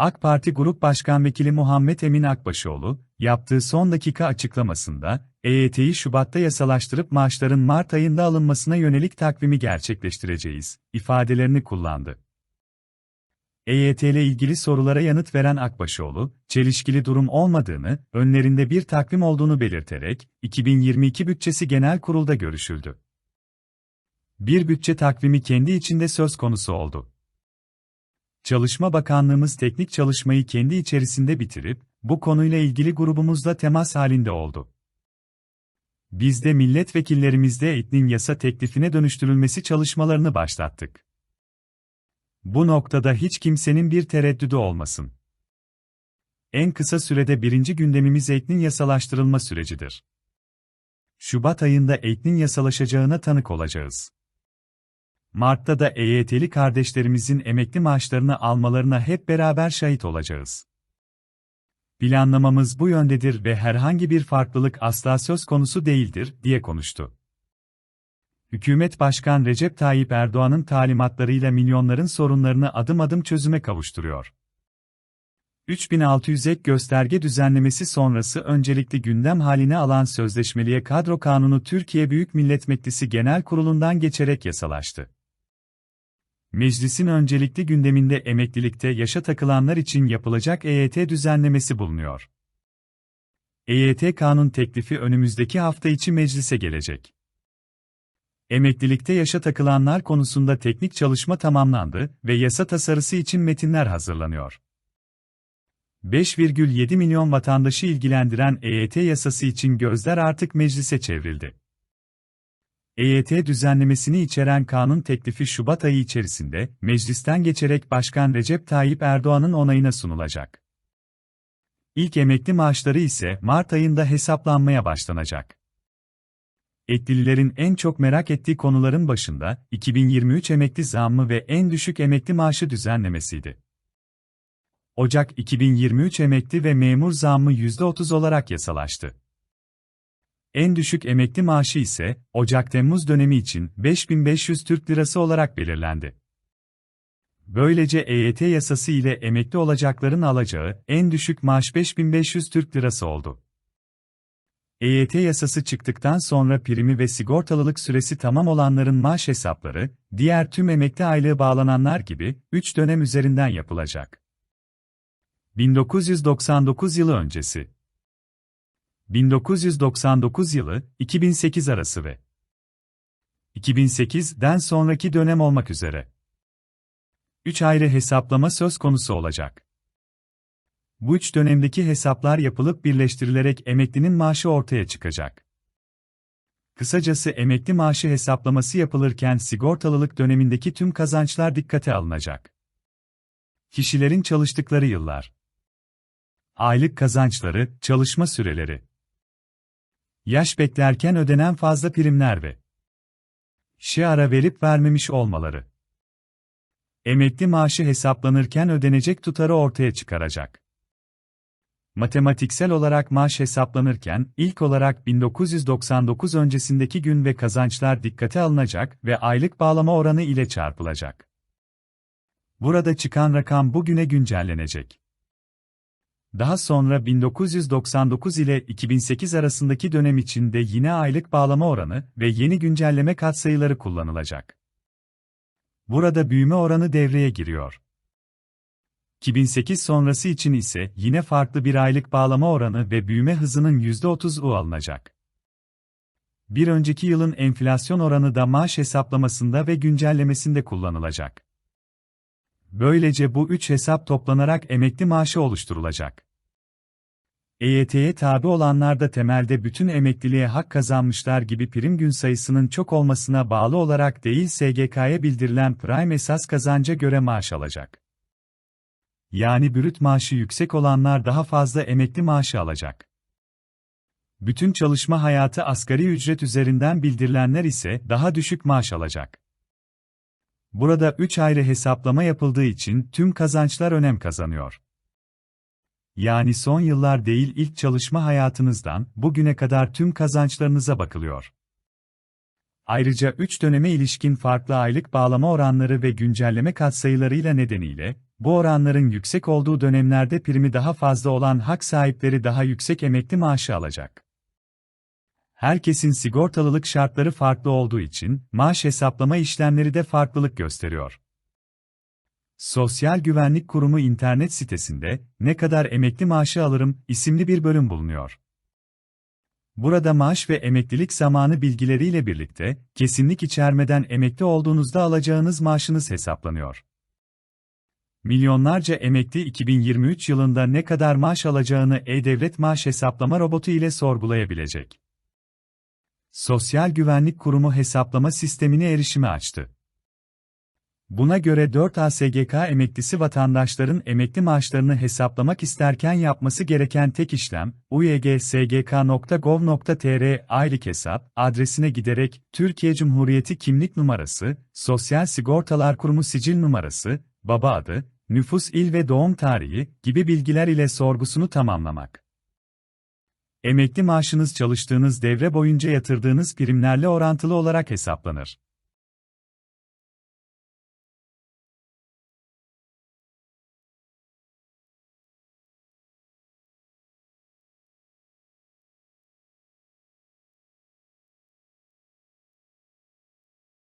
AK Parti Grup Başkan Vekili Muhammed Emin Akbaşoğlu, yaptığı son dakika açıklamasında, EYT'yi Şubat'ta yasalaştırıp maaşların Mart ayında alınmasına yönelik takvimi gerçekleştireceğiz, ifadelerini kullandı. EYT ile ilgili sorulara yanıt veren Akbaşoğlu, çelişkili durum olmadığını, önlerinde bir takvim olduğunu belirterek, 2022 bütçesi genel kurulda görüşüldü. Bir bütçe takvimi kendi içinde söz konusu oldu. Çalışma Bakanlığımız teknik çalışmayı kendi içerisinde bitirip, bu konuyla ilgili grubumuzla temas halinde oldu. Biz de milletvekillerimizde etnin yasa teklifine dönüştürülmesi çalışmalarını başlattık. Bu noktada hiç kimsenin bir tereddüdü olmasın. En kısa sürede birinci gündemimiz etnin yasalaştırılma sürecidir. Şubat ayında etnin yasalaşacağına tanık olacağız. Mart'ta da EYT'li kardeşlerimizin emekli maaşlarını almalarına hep beraber şahit olacağız. Planlamamız bu yöndedir ve herhangi bir farklılık asla söz konusu değildir, diye konuştu. Hükümet Başkan Recep Tayyip Erdoğan'ın talimatlarıyla milyonların sorunlarını adım adım çözüme kavuşturuyor. 3600 ek gösterge düzenlemesi sonrası öncelikli gündem haline alan sözleşmeliye kadro kanunu Türkiye Büyük Millet Meclisi Genel Kurulu'ndan geçerek yasalaştı. Meclisin öncelikli gündeminde emeklilikte yaşa takılanlar için yapılacak EYT düzenlemesi bulunuyor. EYT kanun teklifi önümüzdeki hafta içi meclise gelecek. Emeklilikte yaşa takılanlar konusunda teknik çalışma tamamlandı ve yasa tasarısı için metinler hazırlanıyor. 5,7 milyon vatandaşı ilgilendiren EYT yasası için gözler artık meclise çevrildi. EYT düzenlemesini içeren kanun teklifi Şubat ayı içerisinde meclisten geçerek Başkan Recep Tayyip Erdoğan'ın onayına sunulacak. İlk emekli maaşları ise Mart ayında hesaplanmaya başlanacak. Etkililerin en çok merak ettiği konuların başında 2023 emekli zammı ve en düşük emekli maaşı düzenlemesiydi. Ocak 2023 emekli ve memur zammı %30 olarak yasalaştı. En düşük emekli maaşı ise Ocak-Temmuz dönemi için 5500 Türk Lirası olarak belirlendi. Böylece EYT yasası ile emekli olacakların alacağı en düşük maaş 5500 Türk Lirası oldu. EYT yasası çıktıktan sonra primi ve sigortalılık süresi tamam olanların maaş hesapları, diğer tüm emekli aylığı bağlananlar gibi 3 dönem üzerinden yapılacak. 1999 yılı öncesi 1999 yılı 2008 arası ve 2008'den sonraki dönem olmak üzere 3 ayrı hesaplama söz konusu olacak. Bu üç dönemdeki hesaplar yapılıp birleştirilerek emeklinin maaşı ortaya çıkacak. Kısacası emekli maaşı hesaplaması yapılırken sigortalılık dönemindeki tüm kazançlar dikkate alınacak. Kişilerin çalıştıkları yıllar, aylık kazançları, çalışma süreleri, yaş beklerken ödenen fazla primler ve işe ara verip vermemiş olmaları. Emekli maaşı hesaplanırken ödenecek tutarı ortaya çıkaracak. Matematiksel olarak maaş hesaplanırken ilk olarak 1999 öncesindeki gün ve kazançlar dikkate alınacak ve aylık bağlama oranı ile çarpılacak. Burada çıkan rakam bugüne güncellenecek. Daha sonra 1999 ile 2008 arasındaki dönem içinde yine aylık bağlama oranı ve yeni güncelleme katsayıları kullanılacak. Burada büyüme oranı devreye giriyor. 2008 sonrası için ise yine farklı bir aylık bağlama oranı ve büyüme hızının %30'u alınacak. Bir önceki yılın enflasyon oranı da maaş hesaplamasında ve güncellemesinde kullanılacak. Böylece bu üç hesap toplanarak emekli maaşı oluşturulacak. EYT'ye tabi olanlar da temelde bütün emekliliğe hak kazanmışlar gibi prim gün sayısının çok olmasına bağlı olarak değil SGK'ya bildirilen prime esas kazanca göre maaş alacak. Yani brüt maaşı yüksek olanlar daha fazla emekli maaşı alacak. Bütün çalışma hayatı asgari ücret üzerinden bildirilenler ise daha düşük maaş alacak. Burada 3 ayrı hesaplama yapıldığı için tüm kazançlar önem kazanıyor. Yani son yıllar değil ilk çalışma hayatınızdan bugüne kadar tüm kazançlarınıza bakılıyor. Ayrıca 3 döneme ilişkin farklı aylık bağlama oranları ve güncelleme katsayılarıyla nedeniyle Bu oranların yüksek olduğu dönemlerde primi daha fazla olan hak sahipleri daha yüksek emekli maaşı alacak. Herkesin sigortalılık şartları farklı olduğu için maaş hesaplama işlemleri de farklılık gösteriyor. Sosyal Güvenlik Kurumu internet sitesinde "Ne kadar emekli maaşı alırım?" isimli bir bölüm bulunuyor. Burada maaş ve emeklilik zamanı bilgileriyle birlikte kesinlik içermeden emekli olduğunuzda alacağınız maaşınız hesaplanıyor. Milyonlarca emekli 2023 yılında ne kadar maaş alacağını E-Devlet maaş hesaplama robotu ile sorgulayabilecek. Sosyal Güvenlik Kurumu hesaplama sistemine erişimi açtı. Buna göre 4 ASGK emeklisi vatandaşların emekli maaşlarını hesaplamak isterken yapması gereken tek işlem, uegsgk.gov.tr aylık hesap adresine giderek Türkiye Cumhuriyeti kimlik numarası, Sosyal Sigortalar Kurumu sicil numarası, baba adı, nüfus il ve doğum tarihi gibi bilgiler ile sorgusunu tamamlamak. Emekli maaşınız çalıştığınız devre boyunca yatırdığınız primlerle orantılı olarak hesaplanır.